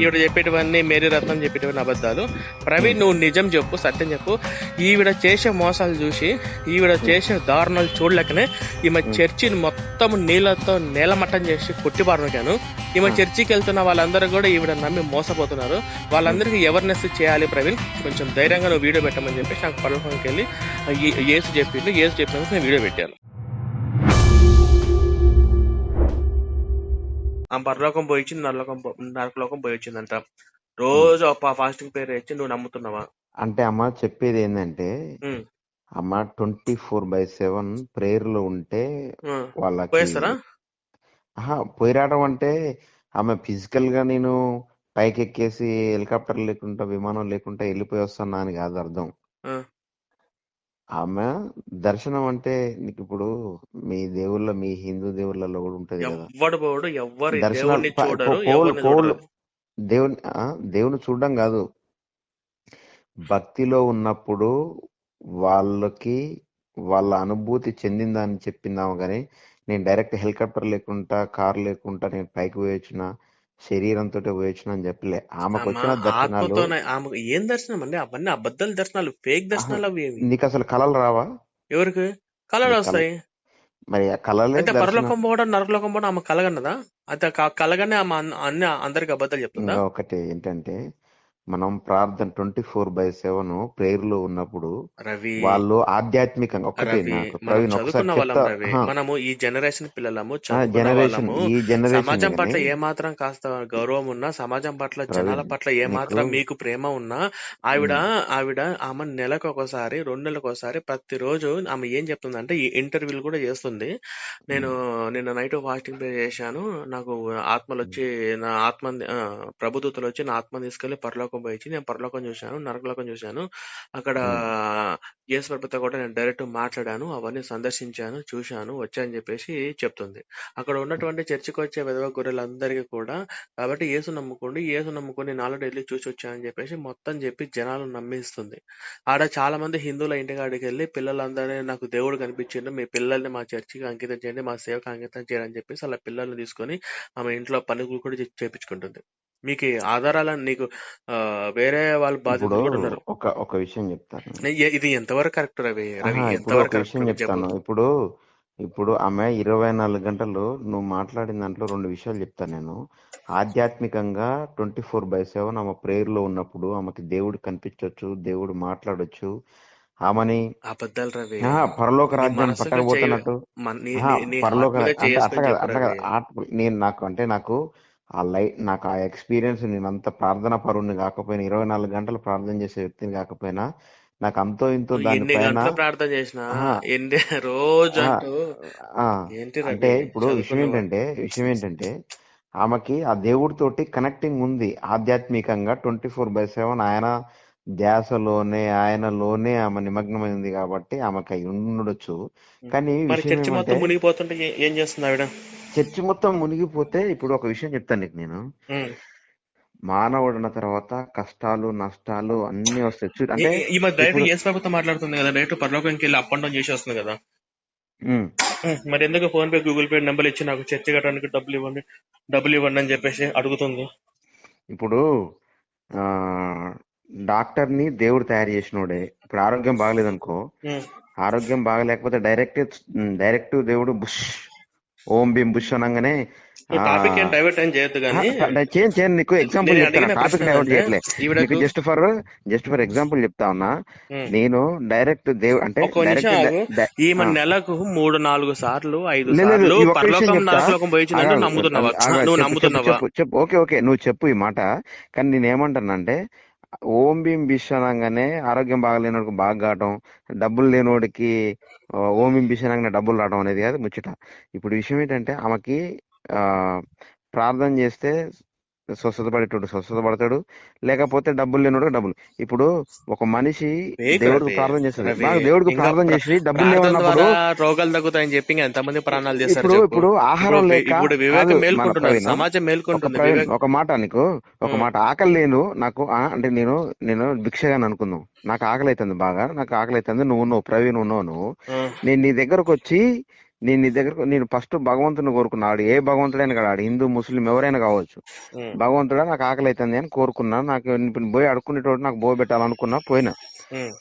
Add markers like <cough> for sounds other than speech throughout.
ఈవిడ చెప్పేటివన్నీ మేరీ రత్నం చెప్పేటివన్నీ అబద్ధాలు. ప్రవీణ్ నువ్వు నిజం చెప్పు సత్యం చెప్పు. ఈవిడ చేసే మోసాలు చూసి ఈవిడ చేసే దారుణాలు చూడలేకనే ఈమె చర్చిని మొత్తం నీళ్ళతో నేలమట్టం చేసి కొట్టిపారనకాను ఈమె చర్చికి వెళ్తున్న వాళ్ళందరూ కూడా ఈవిడ నమ్మి మోసపోతున్నారు. వాళ్ళందరికీ అవేర్నెస్ చేయాలి ప్రవీణ్. కొంచెం ధైర్యంగా నువ్వు వీడియో పెట్టమని చెప్పేసి నాకు పర్లోకంకి వెళ్ళి ఏసు చెప్పిండు. ఏసు చెప్పినందుకు నేను వీడియో పెట్టాను. ఆ పరలోకం పోయి వచ్చింది నరలోకం నరకలోకం పోయి వచ్చిందంట రోజు ఒక ఫాస్టింగ్ పేరు ఇచ్చి నువ్వు నమ్ముతున్నావా? అంటే అమ్మ చెప్పేది ఏంటంటే అమ్మ ట్వంటీ ఫోర్ బై సెవెన్ ప్రేయర్లో ఉంటే. వాళ్ళకి పోయేస్తారా? ఆహా, పోయి రావడం అంటే ఆమె ఫిజికల్గా నేను పైకి ఎక్కేసి హెలికాప్టర్ లేకుండా విమానం లేకుండా వెళ్ళిపోయి వస్తున్నా అని కాదు అర్థం. ఆమె దర్శనం అంటే నీకు ఇప్పుడు మీ దేవుళ్ళ మీ హిందూ దేవుళ్ళలో కూడా ఉంటది కదా. ఎవ్వడు పోడు ఎవ్వరు దర్శనం దేవుణ్ణి చూడరు ఎవరిని చూడరు దేవుని ఆ, దేవుని చూడడం కాదు. భక్తిలో ఉన్నప్పుడు వాళ్ళకి వాళ్ళ అనుభూతి చెందిందని చెప్పిందాము కానీ నేను డైరెక్ట్ హెలికాప్టర్ లేకుండా కార్ లేకుండా నేను పైకి పోయొచ్చిన శరీరంతో పోయొచ్చిన అని చెప్పలే. ఆమెకు అమ్మా వచ్చిన దర్శనాలు. ఆత్మతోనే ఆమె ఏం దర్శనం అండి? అవన్నీ అబద్ధాల దర్శనాలు ఫేక్ దర్శనాలు అవి ఏవి? నీకు అసలు కళలు రావా? ఎవరికి? కళలు వస్తాయి. మరి ఆ కళలే దర్శనం. పరలోకం పోవడం నరకలోకం పోవడం ఆమె కలగన్నదా అయితే క- కలగనే ఆమె అన్ని అన్ని అందరికి అబద్ధాలు చెప్తుందా? ఒకటి ఏంటంటే మనం ప్రార్థన ట్వంటీ ఫోర్ బై సెవెన్ ప్రేయర్లో ఉన్నప్పుడు రవి వాళ్ళు ఆధ్యాత్మికంగా ప్రవీణ్ ఒకసారి మనము ఈ జనరేషన్ పిల్లలము జనరేషన్ ఈ జనరేషన్ సమాజం పట్ల ఏ మాత్రం కాస్త గౌరవం ఉన్నా సమాజం పట్ల జనాల పట్ల ఏ మాత్రం మీకు ప్రేమ ఉన్నా ఆవిడ ఆవిడ ఆమె నెలకు ఒకసారి రెండు నెలలకు ఒకసారి ప్రతిరోజు ఆమె ఏం చెప్తుందంటే ఈ ఇంటర్వ్యూలు కూడా చేస్తుంది. నేను నిన్న నైట్ ఫాస్టింగ్ పే చేశాను. నాకు ఆత్మలు వచ్చి నా ఆత్మ ప్రభుదూతలు వచ్చి నా ఆత్మ తీసుకెళ్ళి పరలోకం పోయి నేను పరలోకం చూశాను నరకలోకం చూశాను. అక్కడ ప్రభుతో కూడా నేను డైరెక్ట్ మాట్లాడాను అవన్నీ సందర్శించాను చూశాను వచ్చాయని చెప్పేసి చెప్తుంది. అక్కడ ఉన్నటువంటి చర్చికి వచ్చే విధవ గొర్రెలందరికీ కూడా కాబట్టి యేసు నమ్ముకోండి యేసు నమ్ముకొని ఆల్రెడీ వెళ్ళి చూసి వచ్చానని చెప్పేసి మొత్తం చెప్పి జనాలు నమ్మిస్తుంది. ఆడ చాలా మంది హిందువుల ఇంటికాడికి వెళ్ళి పిల్లలందరినీ నాకు దేవుడు కనిపించిండు మీ పిల్లల్ని మా చర్చికి అంకితం చేయండి మా సేవకు అంకితం చేయండి అని చెప్పేసి అలా పిల్లల్ని తీసుకొని ఆమె ఇంట్లో పనులు కూడా చేపించుకుంటుంది. మీకు ఈ ఆధారాలను నీకు వేరే వాళ్ళ ఇప్పుడు బాధితులు కూడా ఉన్నారు. ఒక ఒక విషయం చెప్తాను. ఇది ఎంతవరకు కరెక్ట్ రవి ఎంతవరకు ఒక విషయం చెప్తాను. ఇప్పుడు ఇప్పుడు ఆమె ఇరవై నాలుగు గంటలు నువ్వు మాట్లాడిన దాంట్లో రెండు విషయాలు చెప్తాను నేను. ఆధ్యాత్మికంగా ట్వంటీ ఫోర్ బై సెవెన్ ఆమె ప్రేయర్లో ఉన్నప్పుడు ఆమెకి దేవుడు కనిపించవచ్చు దేవుడు మాట్లాడొచ్చు. ఆమెని అబద్ధాలు రవి. పరలోక రాజ్యాన్ని పట్టకపోతున్నట్టు పరలోక అట్లా అట్లా నేను నాకు అంటే నాకు ఆ లై నాకు ఆ ఎక్స్పీరియన్స్ నేను అంత ప్రార్థన పరుణ్ణి కాకపోయినా ఇరవై నాలుగు గంటలు ప్రార్థన చేసే వ్యక్తిని కాకపోయినా నాకు అంతో ఇంతో ఎన్ని దానిపైన గంటలు ప్రార్థన చేసినా ఆహా, ఎన్ని <laughs> రోజు అంటూ ఆ, ఏంటి అంటే ఇప్పుడు విషయం చదువుకున్నవా ఏంటంటే విషయం ఏంటంటే ఆమెకి ఆ దేవుడితోటి కనెక్టింగ్ ఉంది ఆధ్యాత్మికంగా ట్వంటీ ఫోర్ బై సెవెన్. ఆయన ధ్యాసలోనే ఆయనలోనే ఆమె నిమగ్నమైంది కాబట్టి ఆమెకి అయి ఉండొచ్చు. కానీ మరి విషయం చర్చి ఏమంటే మొత్తం మునిగిపోతుంటే ఏ- ఏం చేస్తుంది ఆవిడ? చర్చి మొత్తం మునిగిపోతే ఇప్పుడు ఒక విషయం చెప్తాను నీకు నేను. ఉమ్. మానవుడిన తర్వాత కష్టాలు నష్టాలు అన్ని వస్తాయి. అంటే ఈ- డైరెక్ట్ యేసు మాట్లాడుతుంది కదా డైరెక్ట్ వెళ్ళి అప్ అండ్ డౌన్ చేసి వస్తుంది కదా. మరి ఎందుకు PhonePe Google pay number ఇచ్చి నాకు చర్చ కట్టడానికి డబ్బులు ఇవ్వండి డబ్బులు ఇవ్వండి అని చెప్పేసి అడుగుతుంది? ఇప్పుడు ఆ డాక్టర్ని దేవుడు తయారు చేసినోడే. ఇప్పుడు ఆరోగ్యం బాగలేదనుకో. ఆరోగ్యం బాగలేకపోతే డైరెక్ట్ డైరెక్ట్ దేవుడు బుష్ ఓం భీం బుష్ అనగానే చేయను చేయను నీకు ఎగ్జాంపుల్ చెప్తాను. టాపిక్ డైవర్ట్ చేయట్లే. నీకు just for just for example చెప్తా ఉన్నా. నేను డైరెక్ట్ దేవు అంటే ఈమె నెలకు మూడు నాలుగు సార్లు ఐదు చెప్పు ఓకే ఓకే నువ్వు చెప్పు ఈ మాట. కానీ నేను ఏమంటానంటే ఓం భీం బిష్ అనగానే ఆరోగ్యం బాగలేనోడికి బాగా కావటం డబ్బులు లేనోడికి ఆ, ఓం డబ్బులు రావడం అనేది కాదు ముచ్చట. ఇప్పుడు విషయం ఏంటంటే ఆమెకి ఆ ప్రార్థన చేస్తే స్వస్థత పడేటోడు స్వస్థత పడతాడు. లేకపోతే డబ్బులు లేనోడు డబ్బులు. ఇప్పుడు ఒక మనిషి దేవుడికి ప్రార్థన చేస్తాడు. దేవుడికి ప్రార్థన ప్ర- చేసి డబ్బులు లేవన్నప్పుడు రోగాలు తగ్గుతాయని చెప్పి ఎంతమంది ప్రాణాలు చేస్తారు ఇప్పుడు ఆహారం లేక సమాజం ఒక మేల్కొంటుంది ఒక మాట నీకు ఒక మాట ఆకలి లేను నాకు అంటే నేను నేను భిక్షగాని అనుకుందాం. నాకు ఆకలి అవుతుంది బాగా నాకు ఆకలి అవుతుంది నువ్వు ఉన్నావు ప్రవీణ్ ఉన్నావు నువ్వు. నేను నీ దగ్గరకు వచ్చి నేను నీ దగ్గర నేను ఫస్ట్ భగవంతుని కోరుకున్నాడు. ఏ భగవంతుడైనా కాదు ఆడు హిందూ ముస్లిం ఎవరైనా కావచ్చు. భగవంతుడా నాకు ఆకలి అవుతుంది అని కోరుకున్నా. నాకు పోయి అడుక్కునేటోడు నాకు బో పెట్టాలనుకున్నా పోయినా.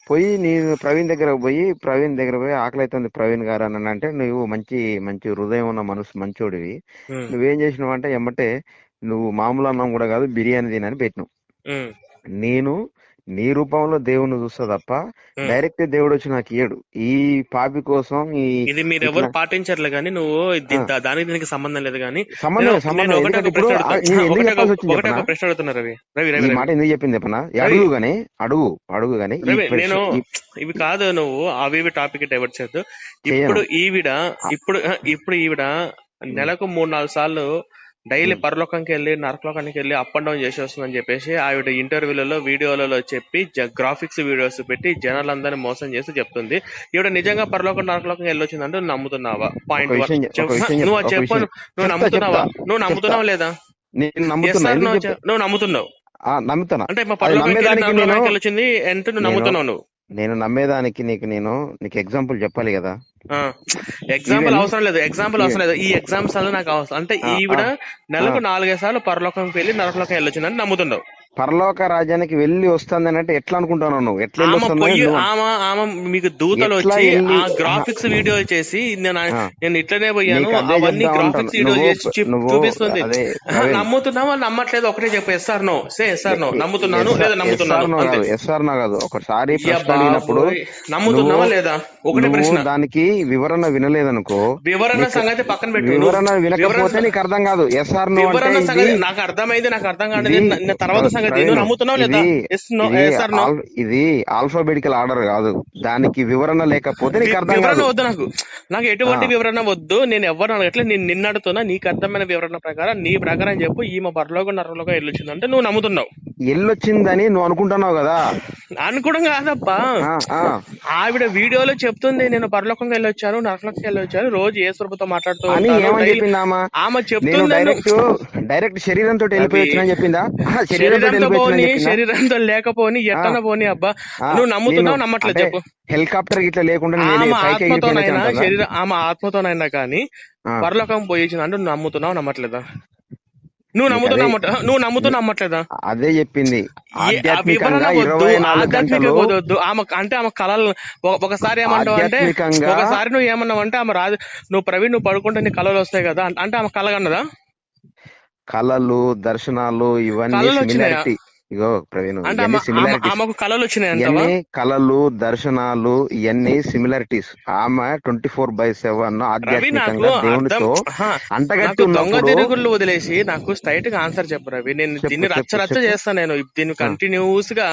పోయి నేను ప్రవీణ్ దగ్గర పోయి ప్రవీణ్ దగ్గర పోయి ఆకలి అవుతుంది ప్రవీణ్ గారు అని అంటే నువ్వు మంచి మంచి హృదయం ఉన్న మనసు మంచోడివి. నువ్వేం చేసినావు అంటే ఎమ్మటే నువ్వు మామూలు అన్నం కూడా కాదు బిర్యానీ తినని పెట్టినావు. నేను నీ రూపంలో దేవుని చూస్తా తప్ప. డైరెక్ట్ దేవుడు వచ్చి నాకు ఇయ్యడు. ఈ పాపి కోసం ఈ ఇది మీరు ఎవరు పాటించర్లే కానీ నువ్వు దానికి దీనికి సంబంధం లేదు కానీ సంబంధం సంబంధం ఒకటే ఒక ప్రశ్న ఆ, అడుగుతా. నేను ఎందుకు ఒకటే చెప్పాల్సి ఒక- వచ్చింది ఒకటే చెప్పనా? ఒక ప్రశ్న అడుగుతున్నా రవి. రవి రవి మాట ఎందుకు చెప్పింది చెప్పనా? అడుగు గాని అడుగు అడుగు గాని నేను ఇవి కాదు నువ్వు అవి టాపిక్ డైవర్ట్ చేయొద్దు చేయను ఇప్పుడు ఈవిడ ఇప్పుడు ఇప్పుడు ఈవిడ నెలకు మూడు నాలుగు సార్లు డైలీ ఉమ్, పరలోకంకి వెళ్ళి నరకలోకానికి వెళ్ళి అప్ అండ్ డౌన్ చేసి వస్తుందని చెప్పేసి ఆవిడ ఇంటర్వ్యూలలో వీడియోలలో చెప్పి గ్రాఫిక్స్ వీడియోస్ పెట్టి జనాలందరినీ మోసం చేసి చెప్తుంది. ఈవిడ నిజంగా పరలోకం నరకలోకం వెళ్ళొచ్చిందంటే నువ్వు నమ్ముతున్నావా? పాయింట్ నువ్వు చెప్పు. నువ్వు నమ్ముతున్నావా? నువ్వు నమ్ముతున్నావా లేదా? నువ్వు నమ్ముతున్నావు. అంటే మా పరలోకానికి వెళ్ళొచ్చింది అంటే నువ్వు నేను నమ్ముతున్నావు నువ్వు? నేను నమ్మేదానికి నీకు నేను నీకు ఎగ్జాంపుల్ చెప్పాలి కదా. ఎగ్జాంపుల్ <laughs> అవసరం లేదు. ఎగ్జాంపుల్ అవసరం లేదు. ఈ ఎగ్జామ్స్ నాకు అవసరం. అంటే ఈవిడ నెలకు. నాలుగైదు సార్లు పరలోకంకి వెళ్ళి నరకలోకం వెళ్ళొచ్చిందని నమ్ముతున్నావు పరలోక రాజ్యానికి వెళ్ళి వస్తుంది అంటే ఎట్లా అనుకుంటున్నావు నువ్వు ఎట్లా ఆమె మీకు దూతలు వచ్చి ఆ గ్రాఫిక్స్ వీడియో చేసి నేను ఇట్లనే పోయాను అవన్నీ గ్రాఫిక్స్ వీడియో చేసి చూపిస్తుంది నమ్ముతున్నావా నమ్మట్లేదు ఒకటే చెప్పు yes or no say yes or no నమ్ముతున్నాను లేదా నమ్ముతున్నాను ఎస్ఆర్ నో కాదు ఒకసారి నమ్ముతున్నావా లేదా ఒకటే ప్రశ్న దానికి వివరణ వినలేదనుకో వివరణ సంగతి పక్కన పెట్టు వివరణ వినకపోతే నీకు అర్థం కాదు ఎస్ఆర్ నో వివరణ సంగతి నాకు అర్థమైంది నాకు అర్థం కాదు తర్వాత సంగతి ఇది ఆల్ఫాబెటికల్ ఆర్డర్ కాదు. దానికి వివరణ లేకపోతే నీకు అర్థం వివరణ వద్దు నాకు. నాకు ఎటువంటి వివరణ వద్దు. నేను ఎవరు అడగట్లే. నేను నిన్ను అడుగుతున్నా నీకు అర్థమైన వివరణ ప్రకారం నీ ప్రకారం చెప్పు. ఈమె బర్లోకి నరలోకి వెళ్ళొచ్చిందంటే నువ్వు నమ్ముతున్నావు. ఎల్లొచ్చిందని నువ్వు అనుకుంటున్నావు కదా. అనుకోవడం కాదప్పా. ఆవిడ వీడియోలో చెప్తుంది నేను పరలోకంగా వెళ్ళొచ్చాను నరకంకి వెళ్ళొచ్చాను రోజు ఏ స్వరూపంతో మాట్లాడుతూ ఆమె? చెప్తుంది డైరెక్ట్ డైరెక్ట్ శరీరంతో రవి వెళ్ళిపోయి వచ్చినా <laughs> చెప్పిందా? శరీరంతో పోని శరీరంతో లేకపోని ఎట్టన పోని అబ్బా. నువ్వు నేను నమ్ముతున్నావు నమ్మట్లేదు చెప్పు. హెలికాప్టర్ ఇట్లా లేకుండా ఆత్మతోనైనా శరీర ఆమె ఆత్మతోనైనా కానీ పరలోకం పోయించింది అంటే నువ్వు నమ్ముతున్నావు నమ్మట్లేదా? నువ్వు నమ్ముతున్నా నమ్మట నువ్వు నమ్ముతున్నా నమ్మట్లేదా? అదే చెప్పింది. ఆధ్యాత్మికంగా వద్దు ఆమె అంటే ఆమె కళలు ఒక- ఒకసారి ఏమంటావు అంటే ఒకసారి నువ్వు ఏమన్నావు అంటే ఆమె రాదు. నువ్వు ప్రవీణ్ నువ్వు పడుకుంటే నీ కళలు వస్తాయి కదా? అంటే ఆమె కలగన్నదా కళలు దర్శనాలు ఇవన్నీ ఇగో ప్రవీణ్ అంటే ఇవన్నీ సిమిలారిటీస్ ఇవన్నీ కళలు దర్శనాలు ఇవన్నీ సిమిలారిటీస్ ఆమె ట్వంటీ ఫోర్ బై సెవెన్ ఆధ్యాత్మికంగా దేవునితో నాకు దొంగ తిరుగుళ్ళు వదిలేసి నాకు స్ట్రైట్గా ఆన్సర్ చెప్పు రవి. నేను దీన్ని రచ్చ రచ్చ చేస్తాను నేను. దీన్ని కంటిన్యూస్గా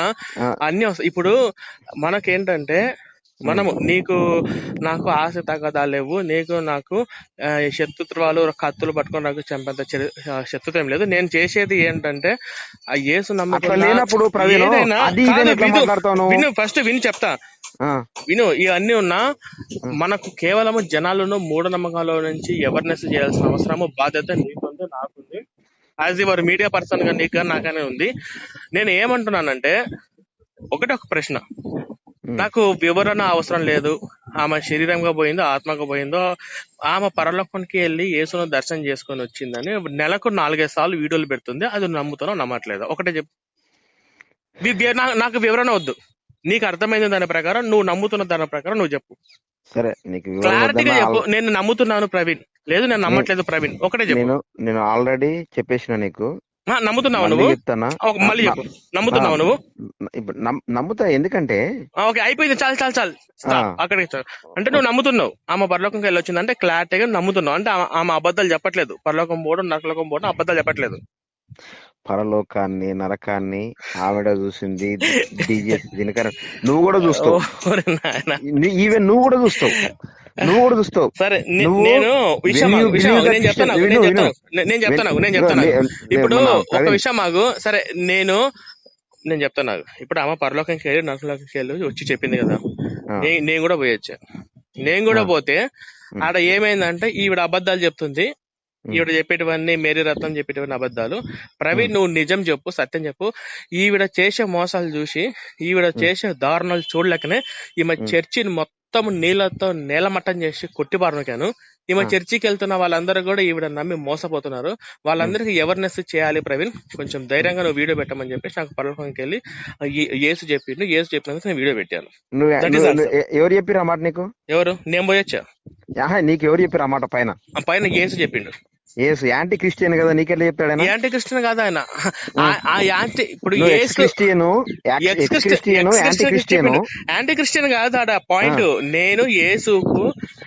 అన్ని ఇప్పుడు మనకేంటంటే మనము నీకు నాకు ఆశ తగ్గదా లేవు. నీకు నాకు శత్రుత్వాలు కత్తులు పట్టుకొని నాకు చంపేంత శత్రుత్వం ఏం లేదు. నేను చేసేది ఏంటంటే ఆ యేసు విను విను ఫస్ట్ విని చెప్తా. విను ఇవన్నీ ఉన్నా మనకు కేవలము జనాలను మూఢనమ్మకాల నుంచి అవేర్నెస్ చేయాల్సిన అవసరము బాధ్యత నీకుంది నాకుంది. యాజ్ యువర్ మీడియా పర్సన్గా నీకు నాకనే ఉంది. నేను ఏమంటున్నానంటే ఒకటి ఒక ప్రశ్న. నాకు వివరణ అవసరం లేదు. ఆమె శరీరంగా పోయిందో ఆత్మగా పోయిందో ఆమె పరలోకానికి వెళ్ళి యేసును దర్శనం చేసుకొని వచ్చిందని నెలకు నాలుగైదు సార్లు వీడియోలు పెడుతుంది. అది నమ్ముతానో నమ్మట్లేదు? ఒకటే చెప్పు. నాకు వివరణ వద్దు. నీకు అర్థమైంది దాని ప్రకారం నువ్వు నమ్ముతున్న దాని ప్రకారం నువ్వు చెప్పు. సరే నీకు క్లారిటీగా చెప్పు. నేను నమ్ముతున్నాను ప్రవీణ్. లేదు నేను నమ్మట్లేదు ప్రవీణ్. ఒకటే చెప్పు. నేను ఆల్రెడీ చెప్పేసిన నీకు. నమ్ముతున్నావా నువ్వు? మళ్ళీ చెప్పు. నమ్ముతున్నావా నువ్వు? నమ్ముతా ఎందుకంటే? ఓకే అయిపోయింది. చాలు చాలు చాలు. అక్కడికి. అంటే నువ్వు నమ్ముతున్నావు. ఆమె పరలోకంకి వెళ్ళొచ్చింది అంటే క్లారిటీగా నమ్ముతున్నావు. అంటే ఆమె అబద్ధాలు చెప్పట్లేదు. పరలోకం పోవడం నరకలోకం పోవడం అబద్ధాలు చెప్పట్లేదు. పరలోకాన్ని నరకాన్ని ఆవిడ చూసింది <laughs> డీజే నువ్వు కూడా చూస్తావు. ఈవెన్ నువ్వు కూడా చూస్తావు. నువ్వు కూడా చూస్తావు. సరే నేను విషయం నేను చెప్తాను నేను చెప్తాను నేను నేను ఇప్పుడు ఒక విషయం ఆగు సరే నేను నేను చెప్తాను. ఇప్పుడు ఆమె పరలోకంకి వెళ్ళి నరకలోకంకి వెళ్ళి వచ్చి చెప్పింది కదా. నేను కూడా పోయొచ్చా నేను కూడా పోతే ఆడ ఏమైందంటే ఈవిడ అబద్ధాలు చెప్తుంది. ఈవిడ చెప్పేటివన్నీ మేరీ రత్నం చెప్పేటివన్నీ అబద్ధాలు. ప్రవీణ్ నువ్వు నిజం చెప్పు సత్యం చెప్పు. ఈవిడ చేసే మోసాలు చూసి ఈవిడ చేసే దారుణాలు చూడలేకనే ఈమె చర్చిని మొత్తం నీళ్ళతో నేలమట్టం చేసి కొట్టిపారనికాను ఈమె ఆ. చర్చికి వెళ్తున్న వాళ్ళందరూ కూడా ఈవిడ నమ్మి మోసపోతున్నారు. వాళ్ళందరికీ అవేర్నెస్ చేయాలి ప్రవీణ్. కొంచెం ధైర్యంగా నువ్వు వీడియో పెట్టమని చెప్పేసి నాకు పరలోకంకి వెళ్ళి ఆ, ఏ- యేసు చెప్పిండు. యేసు చెప్పినందుకు నేను వీడియో పెట్టాను. ఎవరు చెప్పిరు ఆ మాట నీకు? ఎవరు? నేను పోయొచ్చా నీకు ఎవరు చెప్పిరు ఆ మాట పైన? పైన యేసు చెప్పిండు. ఏసు యాంటీ క్రిస్టియన్ కదా నీకెట్లా చెప్తాడైనా యాంటీ క్రిస్టియన్ కాదు ఆయన. ఆ- యాంటీ ఇప్పుడు యేసు Christian Christian anti Christian. Anti Christian కాదు ఆడ పాయింట్. నేను యేసుకు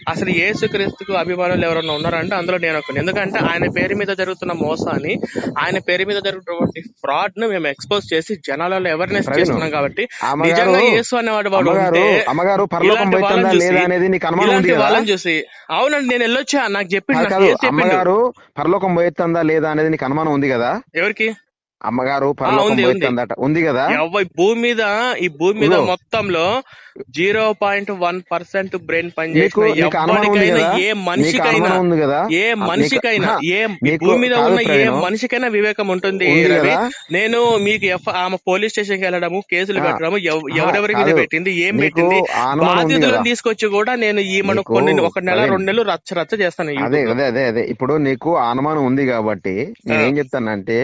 అసలు యేసు క్రీస్తుకు అభిమానులు ఎవరైనా ఉన్నారంటే అందులో నేను ఒకని ఎందుకంటే ఆయన పేరు మీద జరుగుతున్న మోసాన్ని ఆయన పేరు మీద జరుగుతున్నటువంటి ఫ్రాడ్ను మేము ఎక్స్పోజ్ చేసి జనాలలో అవేర్నెస్ చేస్తున్నాం కాబట్టి నిజంగా యేసు అనేవాడు వాడు ఉంటే ఇలాంటి వాళ్ళని చూసి అవునండి నేను వెళ్ళొచ్చా? నాకు యేసు చెప్పిండు? అమ్మగారు పరలోకం పోయేత్తందా లేదా అనేది నీకు అనుమానం ఉంది కదా? ఎవరికి? అమ్మగారు పరలోకం ఉంది కదా? ఈ భూమి మీద ఈ భూమి మీద మొత్తంలో zero point one percent brain పనిచేసిన ఏ మనిషికైనా ఏ మనిషికైనా ఈ భూమి మీద ఉన్న ఏ మనిషికైనా వివేకం ఉంటుంది నేను మీకు ఆమె పోలీస్ స్టేషన్కి వెళ్ళడము కేసులు పెట్టడము ఎవ- హా, ఎవరెవరి మీద కాదు. పెట్టింది ఏం పెట్టింది బాధితులను తీసుకొచ్చి కూడా నేను ఈమెను నీకు కొన్ని ఒక నెల రెండు నెలలు రచ్చ రచ్చ చేస్తాను అదే అదే అదే అదే. ఇప్పుడు నీకు అనుమానం ఉంది కాబట్టి నేనేం చెప్తానంటే.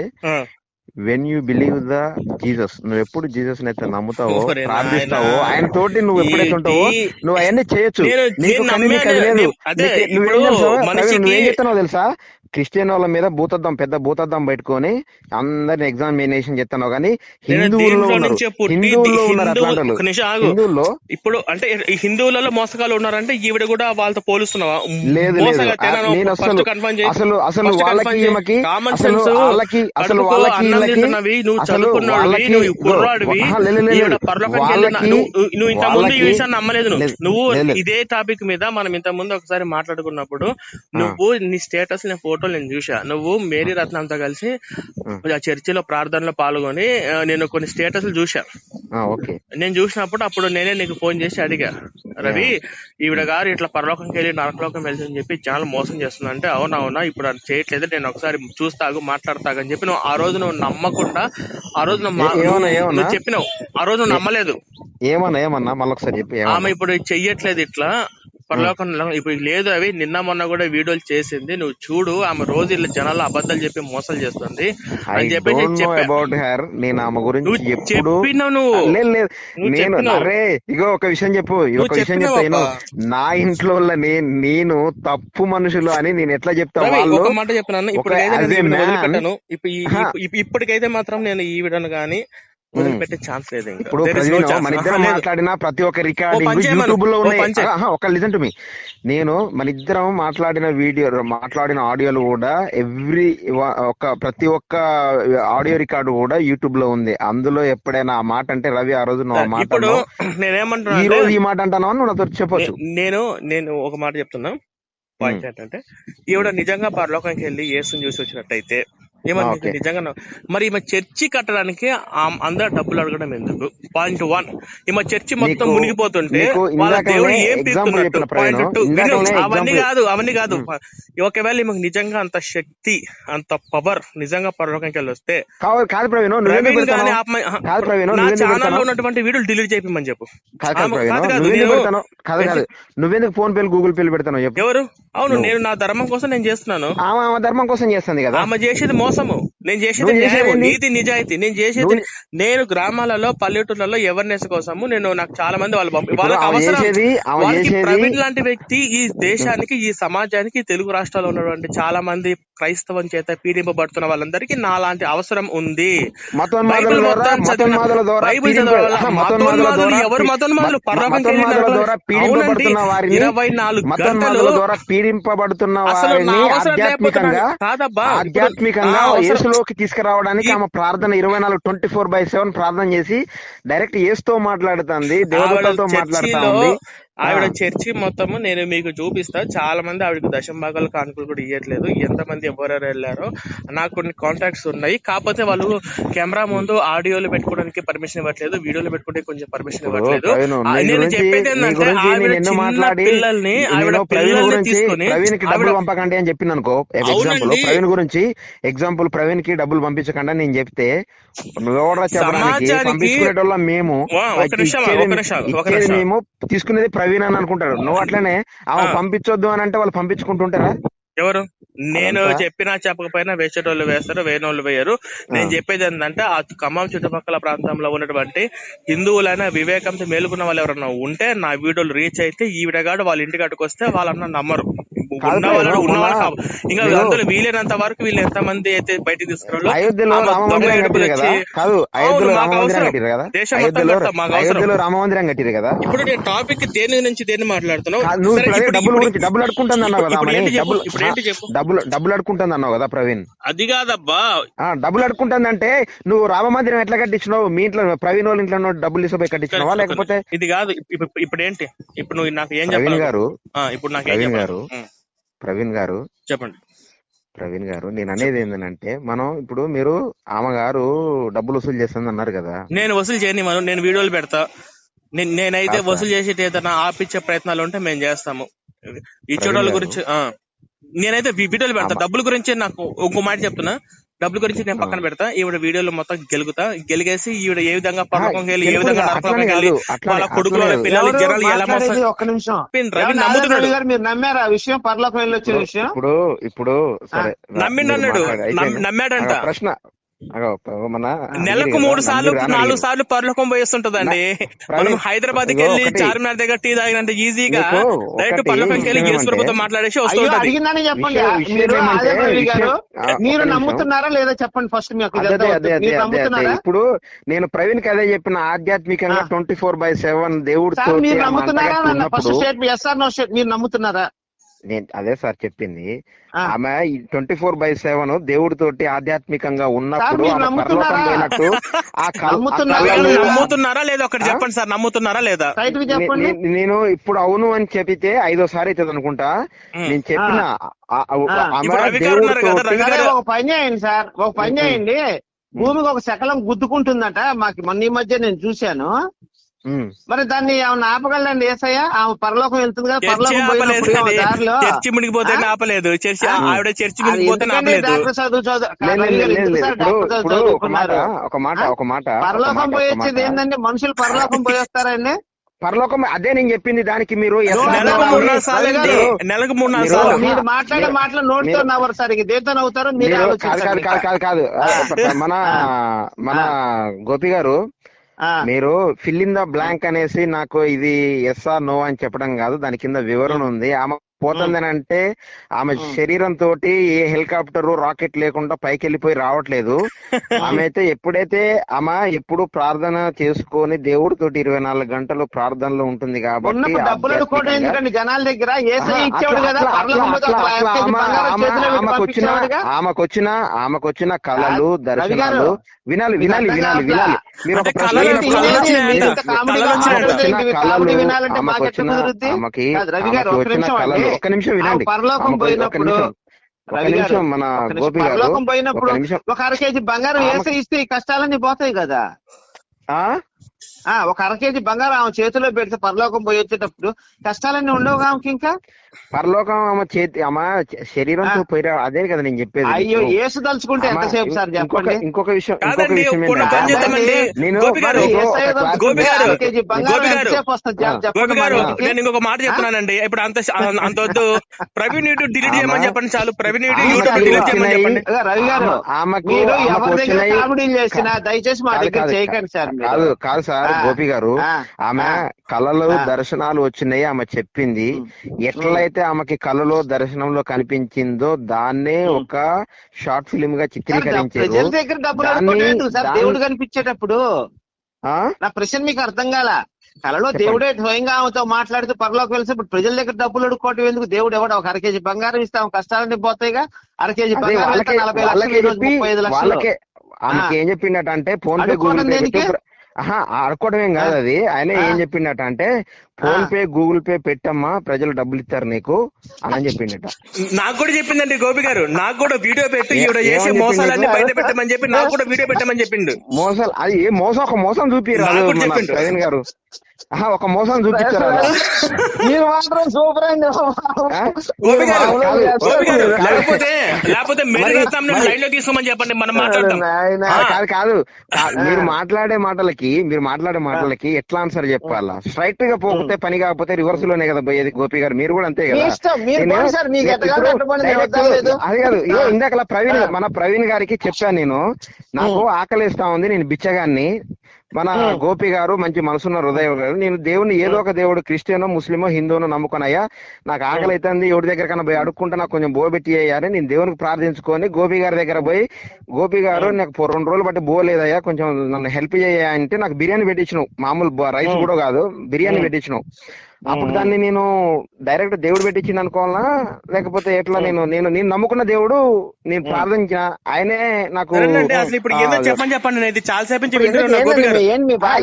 When you believe the Jesus నువ్వు ఎప్పుడు జీసస్ అయితే నమ్ముతావో ప్రార్థిస్తావో ఆయన తోటి నువ్వు ఎప్పుడైతే ఉంటావో నువ్వు అవన్నీ చేయొచ్చు. నీకు నువ్వేం నువ్వేం చెప్తున్నావు తెలుసా? క్రిస్టియన్ వాళ్ళ మీద భూతద్దం పెద్ద భూతద్దం పెట్టుకొని అందరిని ఎగ్జామినేషన్ చేస్తున్నావు కానీ హిందువుల్లో ఉన్నారు. హిందువుల్లో ఉన్నారు ఇప్పుడు అంటే ఈ హిందువులలో మోసగాళ్ళు ఉన్నారంటే ఈవిడ కూడా వాళ్ళతో పోలుస్తున్నావా? లేదు నేను అసలు అసలు అసలు వాళ్ళకి ఈమెకి అసలు వాళ్ళకి అసలు వాళ్ళకి నువ్వు వాళ్ళకి నువ్వు కుర్రాడివి నువ్వు ఇంత ముందు ఈ విషయాన్ని నమ్మలేదు నువ్వు. ఇదే టాపిక్ మీద మనం ఇంత ముందు ఒకసారి మాట్లాడుకున్నప్పుడు నువ్వు నీ స్టేటస్ నీ ఫోటోలు నేను చూసా నువ్వు మేరీ రత్నంతో కలిసి ఆ, చర్చిలో ప్రార్థనలో పాల్గొని నేను కొన్ని స్టేటస్లు చూసా నేను చూసినప్పుడు అప్పుడు నేనే నీకు ఫోన్ చేసి అడిగా రవి ఈవిడ గారు ఇట్లా పరలోకంకి వెళ్ళి నరకలోకం వెళ్తుందని చెప్పి చాలా మోసం చేస్తున్నా అంటే అవునా అవునా ఇప్పుడు అది చేయట్లేదు నేను ఒకసారి చూస్తాగు మాట్లాడతాగని చెప్పి నువ్వు ఆ రోజు నువ్వు నమ్మకుండా ఆ రోజు నువ్వు చెప్పినావు. ఆ రోజు నువ్వు నమ్మలేదు. ఏమన్నా ఏమన్నా మళ్ళీ ఒకసారి చెప్పి ఆమె ఇప్పుడు చెయ్యట్లేదు ఇట్లా. పరలోకం ఇప్పుడు లేదు అవి నిన్న మొన్న కూడా వీడియోలు చేసింది. నువ్వు చూడు ఆమె రోజు ఇట్లా జనాలు అబద్ధాలు చెప్పి మోసాలు చేస్తుంది. అని చెప్పా అబౌట్ హెర్ నేను ఆమె గురించి ఎప్పుడు నేను అరే ఇగో ఒక విషయం చెప్పు. ఒక విషయం చెప్పినావు చెప్తా అబ్బా నేను నా ఇంట్లో నేను నేను తప్పు మనుషులు అని నేను ఎట్లా చెప్తా రవి వాళ్ళు? ఒక మాట చెప్తున్నాను నేను ఇప్పుడు ఇప్పటికైతే మాత్రం నేను ఈ విడను గాని వదిలిపెట్టే ఛాన్స్ లేదు ఇప్పుడు మన ఇద్దరం మాట్లాడిన ప్రతి ఒక్క రికార్డింగ్ యూట్యూబ్లో ఉన్నాయి. ఒక లిజన్ టు మీ నేను మన ఇద్దరం మాట్లాడిన వీడియో మాట్లాడిన ఆడియోలు కూడా ఎవ్రీ ఒక ప్రతి ఒక్క ఆడియో రికార్డు కూడా యూట్యూబ్లో ఉంది. అందులో ఎప్పుడైనా ఆ మాట అంటే రవి ఆ రోజు నువ్వు మాట నేనేమంటున్నా ఈ రోజు ఈ మాట అంటాను నువ్వు చెప్పొచ్చు. నేను నేను ఒక మాట చెప్తున్నా. పాయింట్ ఏంటంటే ఈవిడ నిజంగా పరలోకానికి వెళ్ళి యేసుని చూసి వచ్చినట్టయితే ఏమన్నా ఓకే. నిజంగా మరి ఈమె చర్చి కట్టడానికి అందరు డబ్బులు అడగడం ఎందుకు? పాయింట్ వన్ ఈమె చర్చి మొత్తం మునిగిపోతుంటే వాళ్ళ దేవుడు ఏం ప్రవీణ్ పాయింట్ టూ అవన్నీ కాదు అవన్నీ కాదు. ఒకవేళ ఈమెకు నిజంగా అంత శక్తి అంత పవర్ నిజంగా పరలోకానికి వెళ్ళి వస్తే నా ఉన్నటువంటి వీడియోలు డిలీట్ చేయమని చెప్పు. నువ్వెందుకు ఫోన్ పేలు గూగుల్ పేలు పెడతాను ఎవరు? అవును నేను నా ధర్మం కోసం నేను చేస్తున్నాను. ధర్మం కోసం చేస్తుంది కదా. ఆమె చేసేది మోసము నేను చేసేది న్యాయము నీతి నిజాయితీ. నేను చేసేది నేను గ్రామాలలో పల్లెటూర్లలో అవేర్నెస్ కోసము నేను నాకు చాలా మంది వాళ్ళు పంపి వాళ్ళకి అవసరం. వాళ్ళకి ప్రవీణ్ లాంటి వ్యక్తి ఈ దేశానికి ఈ సమాజానికి తెలుగు రాష్ట్రాల్లో ఉన్నటువంటి చాలా మంది క్రైస్తవం చేత పీడింపబడుతున్న వాళ్ళందరికీ నా లాంటి అవసరం ఉంది. బైబిల్ మొత్తం చదివిన బైబిల్ చదవాలి ఎవరు మతోన్మాదులు వారిని ఇరవై నాలుగు గంటలు ద్వారా పీడింపబడుతున్న వారిని ఆధ్యాత్మికంగా కాదబ్బా. ఆధ్యాత్మికంగా యేసులోకి తీసుకురావడానికి ఆమె ప్రార్థన ఇరవై నాలుగు ట్వంటీ ఫోర్ బై సెవెన్ ప్రార్థన చేసి డైరెక్ట్ యేసుతో మాట్లాడుతుంది ఆవిడ దేవదూతలతో ఆవిడ చర్చి మొత్తము నేను మీకు చూపిస్తా. చాలా మంది ఆవిడకి దశం భాగాలు కానుకలు కూడా ఇవ్వట్లేదు ఎంత మంది ఎవరెవరు వెళ్ళారో నాకు కొన్ని కాంటాక్ట్స్ ఉన్నాయి. కాకపోతే వాళ్ళు కెమెరా ముందు ఆడియోలు పెట్టుకోవడానికి పర్మిషన్ ఇవ్వట్లేదు. వీడియోలు పెట్టుకుంటే కొంచెం పర్మిషన్ ఇవ్వట్లేదు. నేను చెప్పేది ఏంటంటే ఆవిడ చిన్న పిల్లల్ని ఆవిడ పిల్లల్ని తీసుకొని పంపకండి అని చెప్పిన అనుకో. ఎగ్జాంపుల్ ప్రవీణ్ గురించి ఎగ్జాంపుల్ ప్రవీణ్కి డబ్బులు పంపించకుండా నేను చెప్తే చెప్పడానికి? పంపించుకునేటోళ్ళం మేము. మేము తీసుకునేది ప్రవీణ్ అని అనుకుంటారు. నువ్వు అట్లనే ఆమె ఆ. పంపించొద్దు అని అంటే వాళ్ళు పంపించుకుంటుంటారా? ఎవరు? నేను చెప్పినా చెప్పకపోయినా వేసేటోళ్ళు వేస్తారు వేయనోళ్ళు వేయరు. నేను చెప్పేది ఏంటంటే ఆ ఖమ్మం చుట్టుపక్కల ప్రాంతంలో ఉన్నటువంటి హిందువులైన వివేకంతో మేలుకున్న వాళ్ళు ఎవరన్నా ఉంటే నా వీడియోలు రీచ్ అయితే ఈవిడగాడు వాళ్ళ ఇంటికి అటుకొస్తే వాళ్ళన్న నమ్మరు. ఇంకా అందులో వీలైనంత వరకు వీళ్ళు ఎంత మంది అయితే బయటికి తీసుకురాలో అయోధ్యలో రామ మందిరం కట్టిరు కదా? అయోధ్యలో రామ మందిరం. కట్టిరు అయోధ్యలో రామ మందిరం కట్టిరు ఇప్పుడు నేను టాపిక్ దేని నుంచి దేన్ని మాట్లాడుతున్నావు? నువ్వు డబ్బులు గురించి డబ్బులు అడుకుంటుంది అన్నావు కదా డబ్బులు డబ్బులు అడుకుంటుంది అన్నావు కదా ప్రవీణ్. అది కాదబ్బా. ఆ డబ్బులు అడుకుంటుంది అంటే నువ్వు రామ మందిరం ఎట్లా కట్టించినావు? మీ ఇంట్లో ప్రవీణ్ వాళ్ళ ఇంట్లో డబ్బులు తీసుకుపోయి కట్టించినావా? లేకపోతే ఇది కాదు ఇప్పుడు ఏంటి? ఇప్పుడు నువ్వు నాకు ఏం ప్రవీణ్ చెప్పాలి? గారు ఆ, ఇప్పుడు నాకు ఏం గారు ఉం, ప్రవీణ్ గారు చెప్పండి ప్రవీణ్ గారు నేను అనేది ఏంటంటే మనం ఇప్పుడు మీరు ఆమె గారు డబ్బులు వసూలు చేస్తుంది అన్నారు కదా నేను వసూలు చేయని మనం నేను వీడియోలు పెడతా నేను- నేనైతే. వసూలు చేసి ఏదైనా ఆపిచ్చే ప్రయత్నాలు ఉంటే మేము చేస్తాము ప్రవీణ్ గారు. గురించి. నేనైతే వీడియోలు పెడతా. డబ్బుల గురించి నాకు ఇంకో మాట చెప్తున్నా డబ్బుల గురించి నేను పక్కన పెడతా. ఈవిడ వీడియోలు మొత్తం గెలుగుతా. గెలిగేసి ఈవిడ ఏ విధంగా పరలోకం వెళ్ళి ఏ విధంగా నరకంలోకి వెళ్ళి వాళ్ళ కొడుకుల పిల్లలు జనాలు ఎలా ఒక్క నిమిషం. రవి నమ్ముతున్నాడు. మీరు నమ్మారా? ఆ విషయం పరలోకం వెళ్ళి వచ్చిన విషయం? ఇప్పుడు ఇప్పుడు నమ్మిండు అన్నాడు నమ్మాడంట. ప్రశ్న మన నెలకు మూడు సార్లు నాలుగు. సార్లు పరలోకం పోయేస్తుంటదండి. మనం హైదరాబాద్కి వెళ్ళి. చార్మినార్ దగ్గర టీ తాగినంత ఈజీగా డైరెక్ట్ పరలోకంకి వెళ్ళి యేసు ప్రభుత్వం మాట్లాడేసి వస్తుంటది. మీరు. నమ్ముతున్నారా లేదా చెప్పండి ఫస్ట్ మీకు ఇప్పుడు నేను ప్రవీణ్కి అదే చెప్పిన ఆధ్యాత్మికంగా. ట్వంటీ ఫోర్ బై సెవెన్ దేవుడితో సార్ మీరు నమ్ముతున్నారా? First state SR no state మీరు నమ్ముతున్నారా? నేను అదే సార్ చెప్పింది. ఆమె ట్వంటీ ఫోర్ బై సెవెన్ దేవుడితోటి ఆధ్యాత్మికంగా ఉన్నప్పుడు పోయినట్టు ఆ నమ్ముతున్నారా? లేదా? ఒకటి? చెప్పండి సార్ నమ్ముతున్నారా లేదా నేను ఇప్పుడు అవును అని చెప్పితే ఐదోసారి అవుతుంది అనుకుంటా. నేను చెప్పిన ఒక పని చేయండి సార్ ఒక పని చేయండి భూమికి ఒక శకలం గుద్దుకుంటుందట మాకు మొన్న ఈ మధ్య నేను చూశాను. మరి దాన్ని ఏమన్నా ఆపగలండి ఏసయ్య? ఆమె పరలోకం వెళ్తుంది కదా చర్చి పరలోకం పోయినప్పుడు చర్చి మునిగిపోతే? ఆపలేదు. చర్చి? ఆవిడ చర్చి మునిగిపోతే ఒక మాట ఒక మాట పరలోకం మాట, పోయి ఒక వచ్చేది మాట. ఏంటండి మనుషులు పరలోకం <laughs> పోయి వస్తారండి పరలోకం అదే నేను చెప్పింది దానికి మీరు. నెలకు మూడు నాలుగు సార్లు మీరు- సార్లు. మీరు మాట్లాడే మాటలు నోటితో నవ్వరు సార్. ఇక దేంతో నవ్వుతారో మీరే కాదు కాదు కాదు కాదు. మన. మన గోపి గారు మీరు ఫిల్ ఇన్ ద బ్లాంక్ అనేసి నాకు ఇది ఎస్ ఆర్ నో అని చెప్పడం కాదు దాని కింద వివరణ ఉంది. ఆమె పోతుందని అంటే ఆమె. శరీరం తోటి ఏ హెలికాప్టర్ రాకెట్ లేకుండా పైకి వెళ్ళిపోయి రావట్లేదు. <laughs> ఆమె అయితే ఎప్పుడైతే ఆమె ఎప్పుడు ప్రార్థన చేసుకొని దేవుడితోటి ఇరవై నాలుగు గంటలు ప్రార్థనలో ఉంటుంది కాబట్టి ఆమెకొచ్చిన ఆమెకొచ్చిన ఆమెకొచ్చిన కళలు దర్శనాలు వినాలి వినాలి వినాలి? వినాలి. ఒక్క నిమిషం వినండి. మన. గోపి పరలోకం పోయినప్పుడు ఒక అర కేజీ బంగారం వేసి ఇస్తే ఈ కష్టాలన్నీ పోతాయి కదా? ఆ? ఆ ఒక అర కేజీ బంగారం ఆమె చేతిలో పెడితే పరలోకం పోయి వచ్చేటప్పుడు కష్టాలన్నీ ఉండవు ఆమెకి ఇంకా? పరలోకం ఆమె చేతి ఆమె శరీరంతో ఆ. పోయిరా అదే కదా నేను చెప్పేది అయ్యో. ఏసు తలుచుకుంటే ఎంతసేపు సార్ ఇంకొక చెప్పండి ఇంకొక విషయం ఇంకొక విషయం నేను. నేను ఇంకొక మాట చెప్తున్నానండి ఇప్పుడు అంత అంత వద్దు ప్రవీణ్ యూట్యూబ్ <laughs> డిలీట్ చేయమని చెప్పండి చాలు ప్రవీణ్ యూట్యూబ్ డిలీట్ చేయమని. చెప్పండి రవి గారు మీరు ఎవరి దగ్గర కామెడీలు చేసినా దయచేసి మా దగ్గర చేయకండి సార్. కాదు కాదు సార్. గోపి గారు. ఆమె. కళలు. దర్శనాలు వచ్చినాయి ఆమె చెప్పింది ఎట్లయితే ఆమెకి కళలో దర్శనంలో కనిపించిందో దాన్నే ఒక షార్ట్ ఫిలిం గా చిత్రీకరించారు. దగ్గర డబ్బులు దేవుడు కనిపించేటప్పుడు? నా ప్రశ్న మీకు అర్థం కాల. కలలో చెప్పండి. దేవుడే స్వయంగా ఆమెతో మాట్లాడుతూ పరలోకి వెళ్తే ఇప్పుడు ప్రజల దగ్గర డబ్బులు అడుక్కోవటం ఎందుకు? దేవుడు ఎవడు ఒక అర కేజీ బంగారం ఇస్తే ఆమె కష్టాలన్నీ పోతాయిగా? అర కేజీ అదే బంగారం నలభై లక్షలు ముప్పై ఐదు లక్షలు. ఆమెకి. ఏం చెప్పిండట అంటే ఫోన్ పే గూగుల్ పే ఏం కాదు అది. ఆయన. ఏం చెప్పిండట అంటే ఫోన్. పే గూగుల్ పే పెట్టమ్మా ప్రజలు డబ్బులు ఇస్తారు నీకు అని చెప్పిండట నాకు కూడా చెప్పిందండి గోపి గారు నాకు కూడా వీడియో పెట్టి ఈవిడ చేసే మోసాలన్నీ? బయట పెట్టమని చెప్పి నాకు కూడా వీడియో పెట్టమని చెప్పిండు మోసాలు అది ఏ మోసం ఒక మోసం చూపిరాదు నాకు కూడా మన చెప్పిండు. ప్రవీణ్ గారు ఆహా ఒక మోసం చూపించారు <laughs> మీరు మాత్రం సూపర్ అండి గోపి గారు కాదు, చేస్తారు. గోపి గారు కాదు. లేకపోతే లేకపోతే మెరీ మరి- రత్నం మరి- లైన్లో తీసుకోమని చెప్పండి మనం మాట్లాడతాం నాయనా. ఆ. కాదు కాదు కా- మీరు మాట్లాడే మాటలకి మీరు మాట్లాడే మాటలకి ఎట్లా ఆన్సర్ చెప్పాలా స్ట్రైట్గా పోతే పోతే పని కాకపోతే రివర్స్లోనే కదా పోయేది గోపి గారు. మీరు కూడా అంతే కదా? అది కాదు ఇగో. ఇందాక ప్రవీణ్. మన ప్రవీణ్ గారికి చెప్పాను నేను. నాకు ఆకలిస్తా ఉంది నేను బిచ్చగాన్ని. మన. గోపి గారు మంచి మనసున్న హృదయం గారు. నేను దేవుని ఏదో ఒక దేవుడు క్రిస్టియనో ముస్లిమో హిందూనో నమ్ముకున్నాయా నాకు ఆకలి అవుతుంది ఎవరి దగ్గర కన్నా పోయి అడుక్కుంటే నాకు కొంచెం బో పెట్టి అని నేను దేవునికి ప్రార్థించుకొని గోపి గారి దగ్గర పోయి గోపి గారు నాకు రెండు రోజులు బట్టి బో లేదయ్యా కొంచెం నన్ను హెల్ప్ చేయ అంటే నాకు బిర్యానీ పెట్టించినావు మామూలు రైస్ కూడా కాదు బిర్యానీ. పెట్టించినావు అప్పుడు దాన్ని నేను డైరెక్ట్ దేవుడు పెట్టించింది అనుకోవాలా? లేకపోతే ఎట్లా నేను నేను నేను నమ్ముకున్న దేవుడు నేను ప్రార్థించిన ఆయనే నాకు ఇప్పుడు చెప్పండి నేను ఇది చాలా సేపు నుంచి ఇప్పుడు వింటున్నా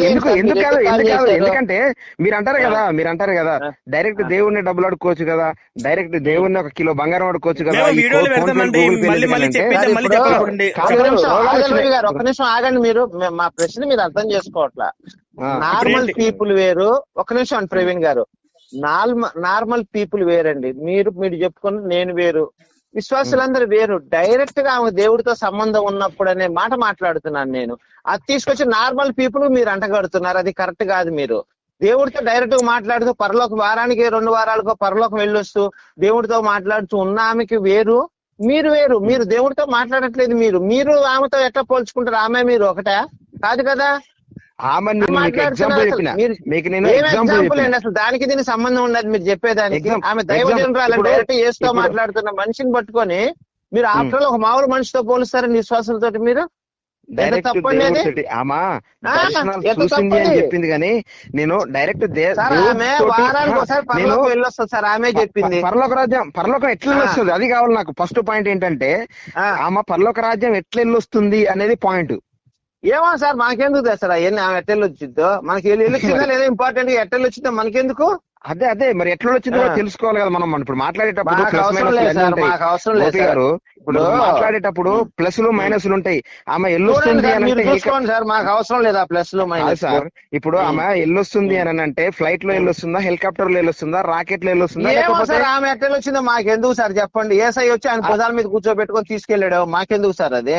ఎందుకు- ఎందుకు కాదు? కాదు? ఎందుకంటే మీరు అంటారు కదా మీరు అంటారు కదా డైరెక్ట్ దేవుడిని డబ్బులు అడుక్కోవచ్చు కదా డైరెక్ట్ దేవుడిని ఒక కిలో బంగారం అడుక్కోవచ్చు కదా ఒక్క నిమిషం ఆగండి మీరు మే- ప్రశ్న మీరు అర్థం చేసుకోవట్లా. నార్మల్? పీపుల్ వేరు. ఒక నిమిషం అండి ప్రవీణ్ గారు. నార్మల్ నార్మల్ పీపుల్ వేరండి. మీరు మీరు చెప్పుకున్న నేను వేరు. విశ్వాసులందరూ వేరు. డైరెక్ట్గా ఆమె దేవుడితో సంబంధం ఉన్నప్పుడు అనే మాట మాట్లాడుతున్నాను నేను. అది తీసుకొచ్చి నార్మల్ పీపుల్ మీరు అంటగడుతున్నారు అది కరెక్ట్ కాదు మీరు. దేవుడితో డైరెక్ట్గా మాట్లాడుతూ పరలోక వారానికి రెండు వారాలకో పరలోకం వెళ్ళొస్తూ దేవుడితో మాట్లాడుతూ ఉన్న ఆమెకి వేరు. మీరు వేరు. మీరు దేవుడితో మాట్లాడట్లేదు మీరు. మీరు ఆమెతో ఎట్లా పోల్చుకుంటారు? ఆమె మీరు ఒకటే? కాదు కదా? ఆమె మీకు ఎగ్జాంపుల్. చెప్పిన. మీకు నేను ఎగ్జాంపుల్ అండి అసలు? దానికి దీనికి సంబంధం ఉండదు మీరు చెప్పేదానికి. ఆమె exam- దైవజనురాలు ఇప్పుడు- డైరెక్ట్ ఇప్పుడు- మాట్లాడుతున్న మనిషిని పట్టుకొని మీరు ఆఫ్టర్ ఒక మామూలు మనిషితో పోలుస్తారండి విశ్వాసులతో మీరు? డైరెక్ట్ ఆమె చూసింది అని? చెప్పింది కానీ నేను డైరెక్ట్ నేను పరలోకం వెళ్ళొస్తుంది సార్ ఆమె చెప్పింది. పరలోక రాజ్యం పరలోకం ఎట్లా. వస్తుంది అది కావాలి నాకు. ఫస్ట్ పాయింట్ ఏంటంటే ఆమె పరలోక రాజ్యం ఎట్లా వెళ్ళొస్తుంది అనేది పాయింట్ ఏమో సార్ మాకెందుకు తెస్తారు అవన్నీ ఆమె ఎట్టెళ్ళు వచ్చిందో మనకి వెళ్ళి వచ్చిందా లేదా ఇంపార్టెంట్ ఎట్టెళ్ళు వచ్చిందో మనకెందుకు? అదే అదే మరి ఎట్లా వచ్చిందో తెలుసుకోవాలి కదా మనం. ఇప్పుడు మాట్లాడేటప్పుడు మాకు ప్లస్ అవసరం మైనస్ సార్ ఉంటాయి. సార్ గారు ఇప్పుడు ఇప్పుడు- మాట్లాడేటప్పుడు ఆమె ఎల్లొస్తుంది సార్, సార్ మాకు అవసరం లేదా ప్లస్లో మైనస్ సార్ ఇప్పుడు. ఆమె ఎల్లొస్తుంది అని అంటే ఫ్లైట్లో ఎల్లొస్తుందా హెలికాప్టర్లో ఎల్లొస్తుందా రాకెట్లో ఎల్లొస్తుందా సార్ ఆమె ఎట్లా వచ్చిందో మాకెందుకు సార్ చెప్పండి. ఏసై వచ్చి ఆయన భుజాల మీద కూర్చోబెట్టుకొని తీసుకెళ్ళాడు. మాకెందుకు సార్ అది.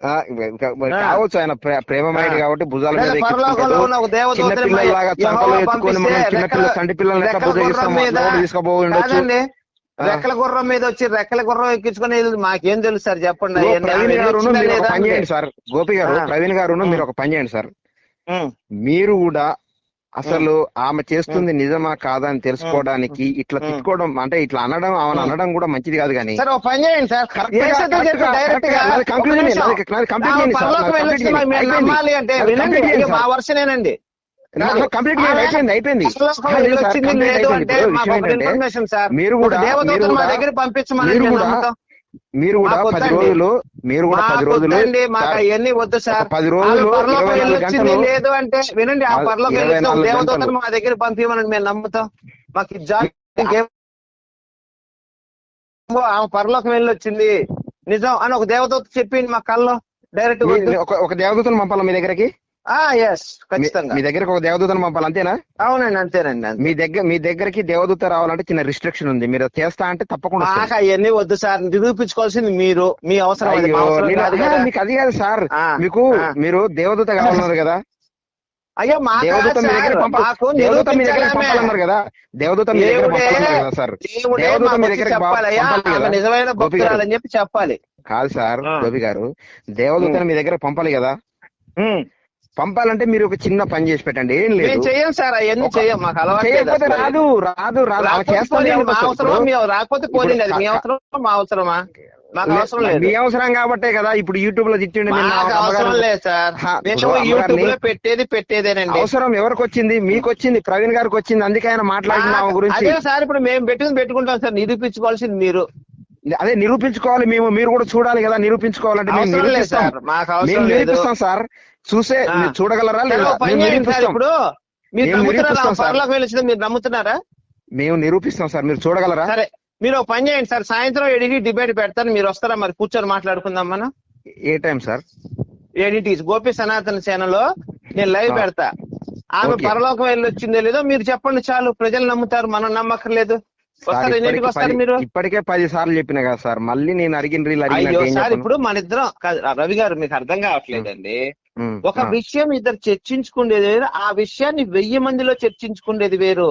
కావచ్చు ఆయన ప్రే- ప్రేమమయుడు ఆ. కాబట్టి భుజాల మీద చిన్న పిల్లలాగా చంపలు ఎత్తుకొని మనం చిన్న పిల్ల రెక్కల- ఎట్లా గుర్రం మీద. రెక్కల గుర్రం వచ్చి రెక్కల గుర్రం ఎక్కించుకొని మాకేం తెలుసు సార్ చెప్పండి ప్రవీణ్ గారు మీరు ఒక పని. చేయండి సార్ గోపి గారు. ప్రవీణ్ గారు. మీరు ఒక పని చేయండి సార్ మీరు కూడా అసలు ఆమె చేస్తుంది నిజమా కాదా అని తెలుసుకోవడానికి ఇట్లా. తిట్టుకోవడం అంటే ఇట్లా అనడం ఆమె. అనడం కూడా మంచిది కాదు కానీ. సరే పని చేయండి సార్. కంప్లీట్ మా సార్. వర్షనేనండి. నాది కంప్లీట్. అయిపోయింది మీరు కూడా మీరు కూడా దగ్గర పంపించమని మీరు కూడా పది. రోజులు మీరు కూడా పది రోజులు మాకు అవన్నీ వద్దు సార్. పది రోజులు వెళ్ళొచ్చింది లేదు అంటే వినండి ఆ పరలోకం వెళ్ళొచ్చిన దేవదూతను. మా దగ్గర పంపించమని మేము నమ్ముతాం. మాకు ఆమె పరలోకం వెళ్ళొచ్చింది. నిజం అని ఒక దేవదూత చెప్పింది మా కల్లో డైరెక్ట్ ఒక దేవదూతను పంపాలా మీ దగ్గరకి? ఎస్ మీ- ఖచ్చితంగా. మీ దగ్గరకు ఒక దేవదూతను పంపాలి అంతేనా? అవునండి అంతేనండి అంతే. మీ దగ్గర మీ దగ్గరికి దేవదూత రావాలంటే చిన్న రిస్ట్రిక్షన్ ఉంది. మీరు చేస్తా అంటే తప్పకుండా వస్తుంది. అవన్నీ వద్దు సార్. నిరూపించుకోవాల్సింది మీరు. మీ అవసరం. మీకు అది కాదు సార్. మీకు. మీరు దేవదూత కావాలన్నారు కదా. అయ్యో దేవదూత మీ దగ్గర దేవదూత మీ దగ్గర. పంపాలన్నారు కదా. దేవదూత మీ దగ్గర పంపాలన్నారు కదా సార్. దేవదూత మీ కదా. నిజమైన గోపి గారు. భక్తురాలని చెప్పి చెప్పాలి. కాదు సార్. గోపి గారు. దేవదూతను మీ దగ్గర పంపాలి కదా. పంపాలంటే మీరు ఒక చిన్న పని చేసి పెట్టండి. ఏం లేదు. చెయ్యం సార్ అవన్నీ చెయ్యం మాకు అలవాటు. రాదు రాదు రాదు. రాకపోతే పోనీ అది మీ అవసరం మా అవసరమా? మాకు అవసరం లేదు. మీ అవసరం కాబట్టే కదా ఇప్పుడు యూట్యూబ్లో తిట్టిండు అవసరం లేదు సార్. యూట్యూబ్లో పెట్టేది పెట్టేదేనండి. అవసరం ఎవరికి వచ్చింది మీకు వచ్చింది ప్రవీణ్ గారికి వచ్చింది అందుకే ఆయన మాట్లాడిన గురించి. అదే సార్ ఇప్పుడు మేము పెట్టుకుని పెట్టుకుంటాం సార్. నిరూపించుకోవాల్సింది మీరు. అదే నిరూపించుకోవాలి మేము మీరు కూడా చూడాలి కదా నిరూపించుకోవాలంటే మేము నిరూపిస్తాం. సార్ మేము నిరూపిస్తాం చూసే చూడగలరా లేదా? మేము నిరూపిస్తాం. ఇప్పుడు మీరు మేము నమ్ముతున్నారా? మేము నిరూపిస్తాం సార్ మీరు చూడగలరా? సరే మీరు పని చేయండి సార్. సాయంత్రం ఏడింటి డిబేట్ పెడతాను మీరు వస్తారా? మరి కూర్చొని మాట్లాడుకుందాం మనం. ఏ టైం సార్? ఏడింటి గోపి సనాతన సేనలో నేను లైవ్. పెడతా. ఆమె. పరలోకం వెళ్ళి వచ్చిందో లేదో మీరు చెప్పండి చాలు. ప్రజలు నమ్ముతారు మనం నమ్మక్కర్లేదు. ఇప్పటికి పది- మీరు? ఇప్పటికే పది సార్లు చెప్పిన కదా సార్. మళ్ళీ నేను అడిగిన అయ్యో సార్? ఇప్పుడు మన ఇద్దరం రవి గారు మీకు అర్థం కావట్లేదండి. ఒక విషయం ఇద్దరు చర్చించుకునేది వేరు ఆ విషయాన్ని వెయ్యి మందిలో చర్చించుకునేది వేరు.